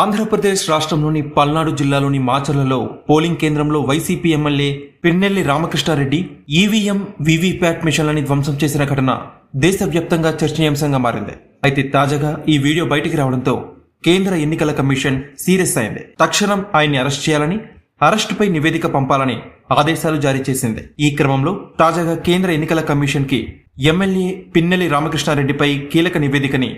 ఆంధ్రప్రదేశ్ రాష్ట్రంలోని పల్నాడు జిల్లాలోని మాచర్లలో పోలింగ్ కేంద్రంలో YCP MLA Pinnelli Ramakrishna Reddy EVM VVPAT మిషన్లని ధ్వంసం చేసిన ఘటన దేశవ్యాప్తంగా చర్చనీయాంశంగా మారింది. అయితే తాజాగా ఈ వీడియో బయటికి రావడంతో కేంద్ర ఎన్నికల కమిషన్ సీరియస్ అయింది. తక్షణం ఆయన్ని అరెస్ట్ చేయాలని అరెస్టుపై నివేదిక పంపాలని ఆదేశాలు జారీ చేసింది. ఈ క్రమంలో తాజాగా కేంద్ర ఎన్నికల కమిషన్కి ఎమ్మెల్యే పిన్నెల్లి రామకృష్ణారెడ్డిపై కీలక నివేదికని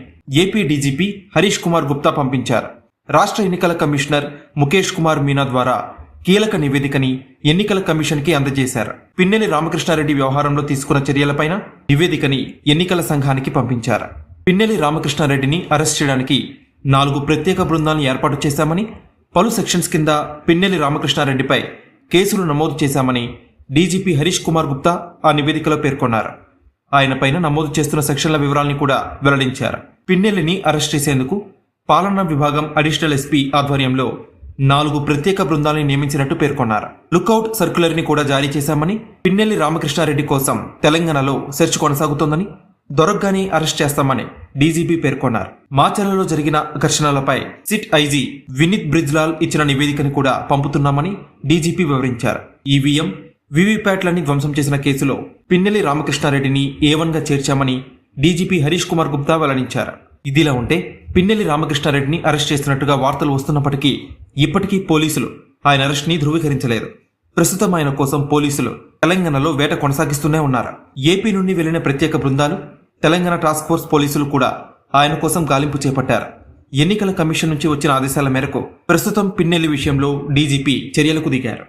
ఏపీ డీజీపీ హరీష్ కుమార్ గుప్తా పంపించారు. రాష్ట్ర ఎన్నికల కమిషనర్ ముఖేష్ కుమార్ మీనా ద్వారా కీలక నివేదికని ఎన్నికల కమిషన్కి అందజేశారు. పిన్నెలి రామకృష్ణారెడ్డి వ్యవహారంలో తీసుకున్న చర్యలపైన నివేదికని ఎన్నికల సంఘానికి పంపించారు. పిన్నెలి రామకృష్ణారెడ్డిని అరెస్ట్ చేయడానికి నాలుగు ప్రత్యేక బృందాలను ఏర్పాటు చేశామని పలు సెక్షన్స్ కింద పిన్నెలి రామకృష్ణారెడ్డిపై కేసులు నమోదు చేశామని డీజీపీ హరీష్ కుమార్ గుప్తా ఆ నివేదికలో పేర్కొన్నారు. ఆయనపైన నమోదు చేస్తున్న సెక్షన్ల వివరాల్ని కూడా వెల్లడించారు. పిన్నెల్లిని అరెస్ట్ చేసేందుకు పాలనా విభాగం అడిషనల్ ఎస్పీ ఆధ్వర్యంలో నాలుగు ప్రత్యేక బృందాలను నియమించినట్టు పేర్కొన్నారు. లుకౌట్ సర్క్యులర్ని కూడా జారీ చేశామని పిన్నెల్లి రామకృష్ణారెడ్డి కోసం తెలంగాణలో సెర్చ్ కొనసాగుతోందని దొరకగానే అరెస్ట్ చేస్తామని డీజీపీ పేర్కొన్నారు. మాచర్లలో జరిగిన ఘర్షణలపై సిట్ ఐజీ వినీత్ బ్రిజ్లాల్ ఇచ్చిన నివేదికను కూడా పంపుతున్నామని డీజీపీ వివరించారు. ఈవీఎం వివిప్యాట్లన్నీ ధ్వంసం చేసిన కేసులో పిన్నెల్లి రామకృష్ణారెడ్డిని ఏవన్గా చేర్చామని డీజీపీ హరీష్ కుమార్ గుప్తా వెల్లడించారు. ఇదిలా ఉంటే పిన్నెల్లి రామకృష్ణారెడ్డిని అరెస్ట్ చేస్తున్నట్టుగా వార్తలు వస్తున్నప్పటికీ ఇప్పటికీ పోలీసులు ఆయన అరెస్ట్ని ధృవీకరించలేదు. ప్రస్తుతం ఆయన కోసం పోలీసులు తెలంగాణలో వేట కొనసాగిస్తూనే ఉన్నారు. ఏపీ నుండి వెళ్ళిన ప్రత్యేక బృందాలు తెలంగాణ టాస్క్ ఫోర్స్ పోలీసులు కూడా ఆయన కోసం గాలింపు చేపట్టారు. ఎన్నికల కమిషన్ నుంచి వచ్చిన ఆదేశాల మేరకు ప్రస్తుతం పిన్నెల్లి విషయంలో డీజీపీ చర్యలకు దిగారు.